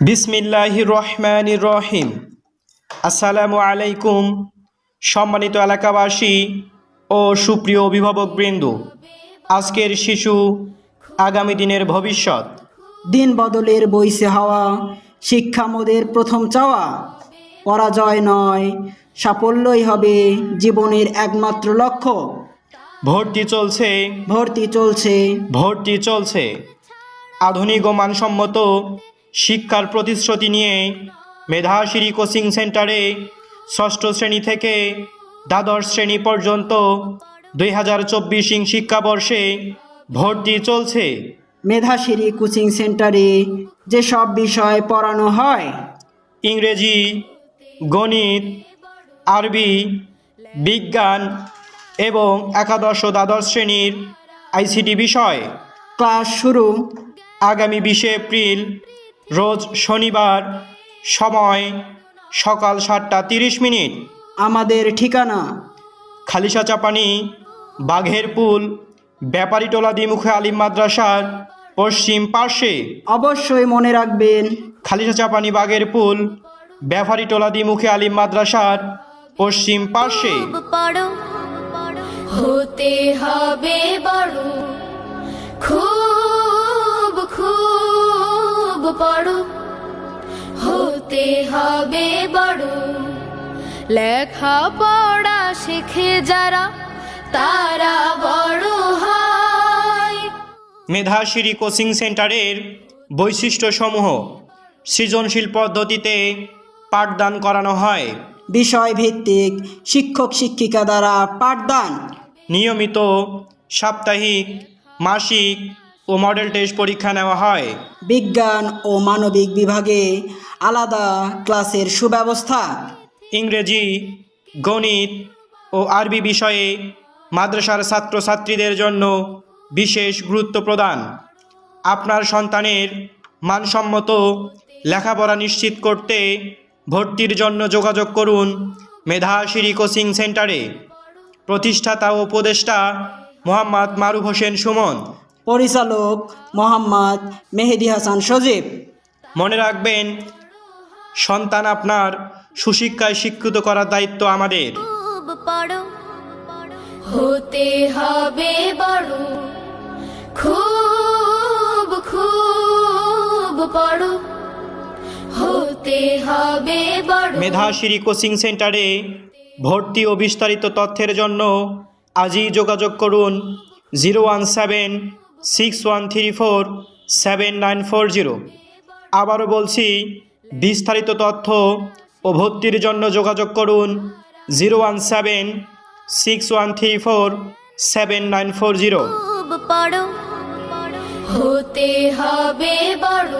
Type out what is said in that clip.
বিসমিল্লাহ রহমান রহিম। আসসালামু আলাইকুম সম্মানিত এলাকাবাসী ও সুপ্রিয় অভিভাবকবৃন্দ আজকের শিশু আগামী দিনের ভবিষ্যৎ। দিন বদলের বইছে হাওয়া শিক্ষা মোদের প্রথম চাওয়া। পরাজয় নয় সাফল্যই হবে জীবনের একমাত্র লক্ষ্য। ভর্তি চলছে। ভর্তি চলছে। ভর্তি চলছে। আধুনিক ও মানসম্মত শিক্ষার প্রতিশ্রুতি নিয়ে মেধাশিরি কোচিং সেন্টারে ষষ্ঠ শ্রেণি থেকে দ্বাদশ শ্রেণি পর্যন্ত দুই হাজার চব্বিশ শিক্ষাবর্ষে ভর্তি চলছে। মেধাশিরি কোচিং সেন্টারে যেসব বিষয় পড়ানো হয় ইংরেজি গণিত আরবি বিজ্ঞান এবং একাদশ ও দ্বাদশ শ্রেণির আইসিটি বিষয়। ক্লাস শুরু আগামী বিশে এপ্রিল রোজ শনিবার সময় সকাল সাতটা তিরিশ মিনিট। আমাদের ঠিকানা। খালিশা চাপানি বাঘের পুল ব্যাপারীটোলা দ্বিমুখে আলিম মাদ্রাসার পশ্চিম পার্শ্বে। অবশ্যই মনে রাখবেন। খালিশা চাপানি বাঘের পুল ব্যাপারীটোলা দ্বিমুখে আলিম মাদ্রাসার পশ্চিম পার্শ্বে। হতে হবে বড় খুব খুব পড়ো হতে হবে বড়। লেখা পড়া শেখে যারা তারা বড় হয়। মেধাশিরি কোচিং সেন্টারের বৈশিষ্ট্যসমূহ সৃজনশীল পদ্ধতিতে পাঠদান করানো হয়। বিষয় ভিত্তিক শিক্ষক শিক্ষিকা দ্বারা পাঠদান। নিয়মিত সাপ্তাহিক মাসিক ও মডেল টেস্ট পরীক্ষা নেওয়া হয়। বিজ্ঞান ও মানবিক বিভাগে আলাদা ক্লাসের সুব্যবস্থা। ইংরেজি গণিত ও আরবি বিষয়ে মাদ্রাসার ছাত্রছাত্রীদের জন্য বিশেষ গুরুত্ব প্রদান। আপনার সন্তানের মানসম্মত লেখাপড়া নিশ্চিত করতে ভর্তির জন্য যোগাযোগ করুন মেধা মেধাশিরি কোচিং সেন্টারে। প্রতিষ্ঠাতা ও উপদেষ্টা মোহাম্মদ মারুফ হোসেন সুমন। পরিচালক মোহাম্মদ মেহেদি হাসান সজীব। মনে রাখবেন সন্তান আপনার সুশিক্ষায় শিক্ষিত করার দায়িত্ব আমাদের। হতে হবে বড় খুব খুব পড়ো হতে হবে বড়। মেধাশিরি কোচিং সেন্টারে ভর্তি ও বিস্তারিত তথ্যের জন্য আজই যোগাযোগ করুন zero one seven six one three four seven nine four zero আবারও বলছি, বিস্তারিত তথ্য ও ভর্তির জন্য যোগাযোগ করুন zero one seven six one three four seven nine four zero হতে হবে বড়।